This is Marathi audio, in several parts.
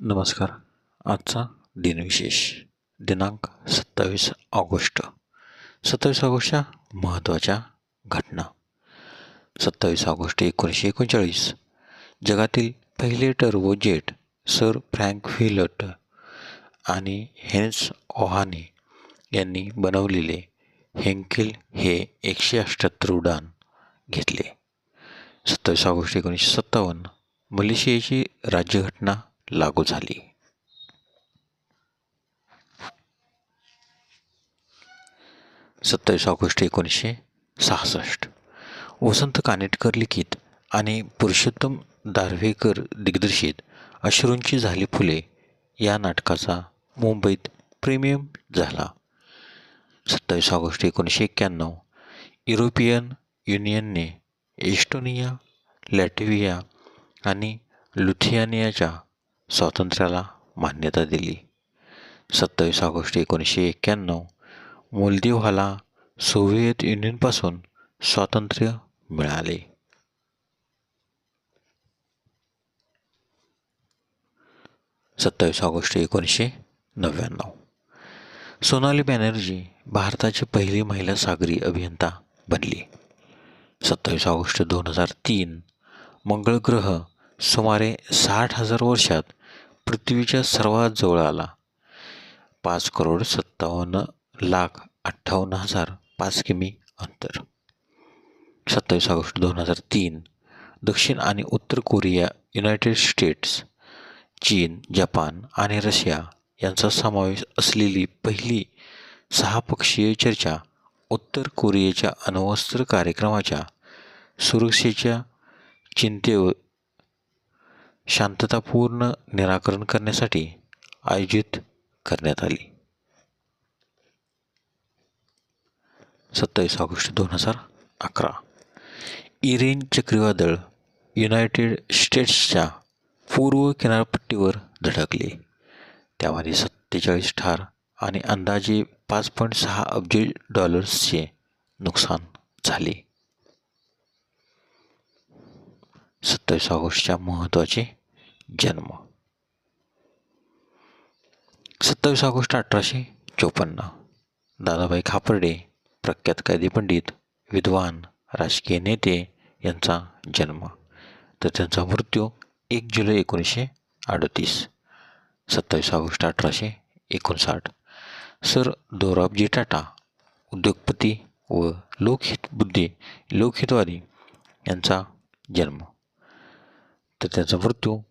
नमस्कार. आजचा दिनविशेष दिनांक सत्तावीस ऑगस्ट. सत्तावीस ऑगस्टच्या महत्त्वाच्या घटना. सत्तावीस ऑगस्ट एकोणीसशे एकोणचाळीस. जगातील पहिले टर्बोजेट सर फ्रँक व्हिलट आणि हेन्स ओहाने यांनी बनवलेले हेंकेल हे एकशे अठ्ठ्याहत्तर उडान घेतले. सत्तावीस ऑगस्ट एकोणीसशे सत्तावन्न मलेशियाची राज्यघटना लागू झाली. सत्तावीस ऑगस्ट एकोणीसशे सहासष्ट. वसंत कानेटकर लिखित आणि पुरुषोत्तम दारव्हेकर दिग्दर्शित अश्रूंची झाली फुले या नाटकाचा मुंबईत प्रीमियम झाला. सत्तावीस ऑगस्ट एकोणीसशे एक्क्याण्णव. युरोपियन युनियनने एस्टोनिया लॅटव्हिया आणि लुथियानियाच्या स्वातंत्र्याला मान्यता दिली. सत्तावीस ऑगस्ट एकोणीसशे एक्क्याण्णव मोल्दिव्हाला सोव्हिएत युनियनपासून स्वातंत्र्य मिळाले. सत्तावीस ऑगस्ट एकोणीसशे नव्याण्णव सोनाली बॅनर्जी भारताची पहिली महिला सागरी अभियंता बनली. सत्तावीस ऑगस्ट दोन हजार तीन मंगळ ग्रह सुमारे साठ हजार वर्षात पृथ्वीच्या सर्वात जवळ आला. पाच करोड सत्तावन्न लाख अठ्ठावन्न हजार पाच किमी अंतर. सत्तावीस ऑगस्ट दोन हजार तीन दक्षिण आणि उत्तर कोरिया युनायटेड स्टेट्स चीन जपान आणि रशिया यांचा समावेश असलेली पहिली सहापक्षीय चर्चा उत्तर कोरियाच्या अण्वस्त्र कार्यक्रमाच्या सुरक्षेच्या चिंतेवर शांततापूर्ण निराकरण करण्यासाठी आयोजित करण्यात आली. सत्तावीस ऑगस्ट दोन हजार अकरा. इरेन चक्रीवादळ युनायटेड स्टेट्सच्या पूर्व किनारपट्टीवर धडकले. त्यामध्ये सत्तेचाळीस ठार आणि अंदाजे पाच पॉईंट सहा अब्ज डॉलर्सचे नुकसान झाले. सत्तावीस ऑगस्टच्या महत्त्वाचे जन्म. सत्तावीस ऑगस्ट अठराशे चोपन्न. दादाभाई खापर्डे प्रख्यात कायदे पंडित विद्वान राजकीय नेते यांचा जन्म. तर त्यांचा मृत्यू एक जुलै एकोणीसशे अडतीस. सत्तावीस ऑगस्ट अठराशे एकोणसाठ. सर दोराबजी टाटा उद्योगपती व लोकहित बुद्धी लोकहितवादी यांचा जन्म. तर त्याचा मृत्यू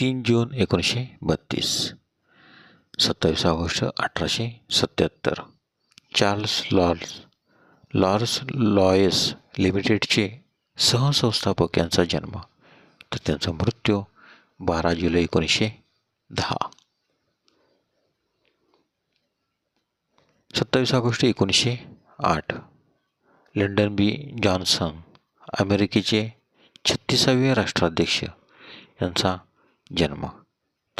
तीन जून एकोणीसशे बत्तीस. सत्तावीस ऑगस्ट अठराशे सत्याहत्तर. चार्ल्स लॉर्स लॉर्स लॉयस लिमिटेडचे सहसंस्थापक यांचा जन्म. तर त्यांचा मृत्यू बारा जुलै एकोणीसशे दहा. सत्तावीस ऑगस्ट एकोणीसशे आठ. लंडन बी जॉन्सन अमेरिकेचे छत्तीसावे राष्ट्राध्यक्ष यांचा जन्म.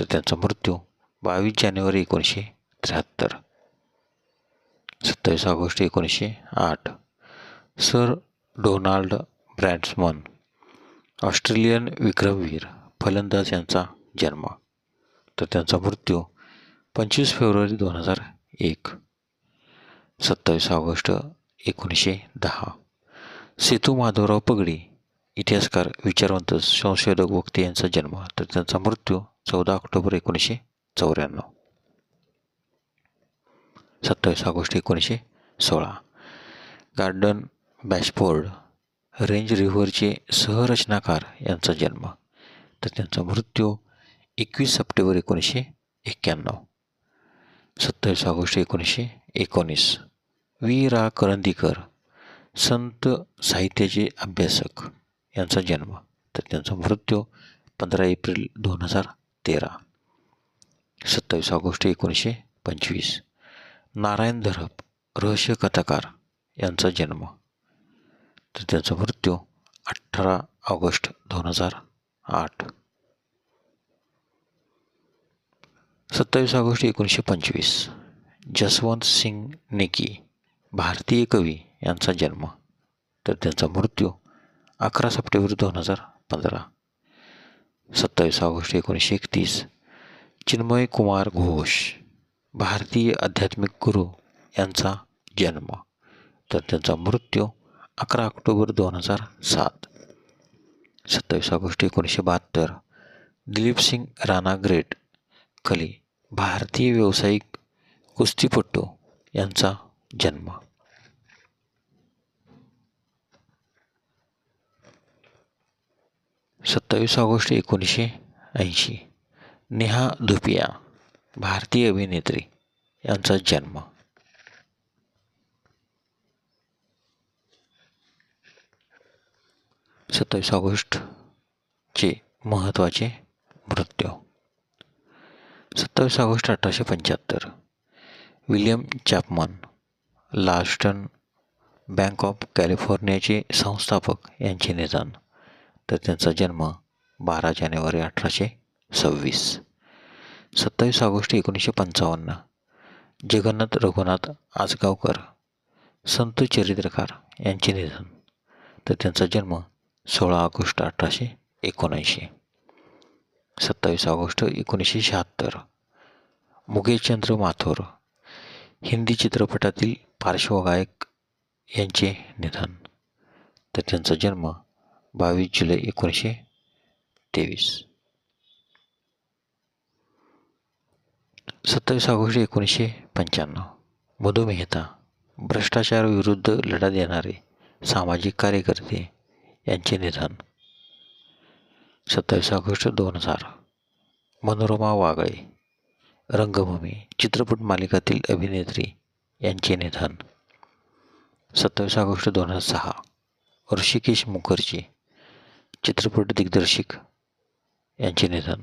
तर त्यांचा मृत्यू बावीस जानेवारी एकोणीसशे त्र्याहत्तर. सत्तावीस ऑगस्ट एकोणीसशे आठ. सर डोनाल्ड ब्रॅड्समन ऑस्ट्रेलियन विक्रमवीर फलंदाज यांचा जन्म. तर त्यांचा मृत्यू पंचवीस फेब्रुवारी दोन हजार एक. सत्तावीस ऑगस्ट एकोणीसशे दहा. सेतू माधवराव पगडी इतिहासकार विचारवंत संशोधक वक्ते यांचा जन्म तर त्यांचा मृत्यू चौदा ऑक्टोबर एकोणीसशे चौऱ्याण्णव. सत्तावीस ऑगस्ट एकोणीसशे सोळा. गार्डन बॅशफोर्ड रेंज रिव्हरचे सहरचनाकार यांचा जन्म. तर त्यांचा मृत्यू एकवीस सप्टेंबर एकोणीसशे एक्क्याण्णव. सत्तावीस ऑगस्ट एकोणीसशे एकोणीस. वी. रा. करंदीकर संत साहित्याचे अभ्यासक. यांचा जन्म तर त्यांचा मृत्यू पंधरा एप्रिल दोन हजार तेरा सत्तावीस ऑगस्ट एकोणीसशे पंचवीस. नारायण धरप रहस्य कथाकार यांचा जन्म तर त्यांचा मृत्यू अठरा ऑगस्ट दोन हजार आठ. सत्तावीस ऑगस्ट एकोणीसशे पंचवीस जसवंत सिंग नेकी भारतीय कवी यांचा जन्म तर त्यांचा मृत्यू अकरा सप्टेंबर दोन हजार पंधरा. सत्तावीस ऑगस्ट एकोणीसशे एकतीस. चिन्मय कुमार घोष भारतीय आध्यात्मिक गुरु यांचा जन्म. तर त्यांचा मृत्यू अकरा ऑक्टोबर दोन हजार सात. सत्तावीस ऑगस्ट एकोणीसशे बहात्तर. दिलीप सिंग राणा ग्रेट कली भारतीय व्यावसायिक कुस्तीपटू यांचा जन्म. सत्तावीस ऑगस्ट एकोणीसशे ऐंशी. नेहा धुपिया भारतीय अभिनेत्री यांचा जन्म. सत्तावीस ऑगस्टचे महत्त्वाचे मृत्यू. सत्तावीस ऑगस्ट अठराशे पंच्याहत्तर. William Chapman Ralston bank of कॅलिफोर्नियाचे संस्थापक यांचे निधन. तर त्यांचा जन्म बारा जानेवारी अठराशे सव्वीस. सत्तावीस ऑगस्ट एकोणीसशे पंचावन्न. जगन्नाथ रघुनाथ आजगावकर संत चरित्रकार यांचे निधन. तर त्यांचा जन्म सोळा ऑगस्ट अठराशे एकोणऐंशी. सत्तावीस ऑगस्ट एकोणीसशे शहात्तर. मुकेशचंद्र माथोर हिंदी चित्रपटातील पार्श्वगायक यांचे निधन. तर त्यांचा जन्म बावीस जुलै एकोणीसशे तेवीस. सत्तावीस ऑगस्ट एकोणीसशे पंच्याण्णव. मधु मेहता भ्रष्टाचार विरुद्ध लढा देणारे सामाजिक कार्यकर्ते यांचे निधन. सत्तावीस ऑगस्ट दोन हजार. मनोरमा वागळे रंगभूमी चित्रपट मालिकातील अभिनेत्री यांचे निधन. सत्तावीस ऑगस्ट दोन हजार सहा. ऋषिकेश मुखर्जी चित्रपट दिग्दर्शक यांचे निधन.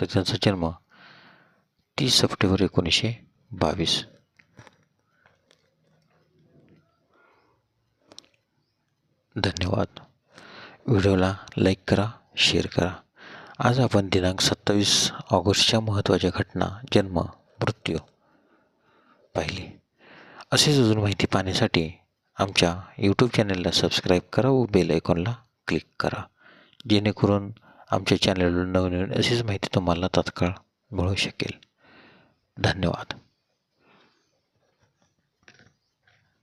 तर त्यांचा जन्म तीस सप्टेंबर एकोणीसशे बावीस. धन्यवाद. व्हिडिओला लाईक करा शेअर करा. आज आपण दिनांक सत्तावीस ऑगस्टच्या महत्त्वाच्या घटना जन्म मृत्यू पाहिली. असेच अजून माहिती पाहण्यासाठी आमच्या यूट्यूब चॅनलला सबस्क्राईब करा व बेल आयकॉनला क्लिक करा. जेणेकरून आमच्या चॅनलवर नवनवीन अशीच माहिती तुम्हाला तात्काळ मिळू शकेल. धन्यवाद.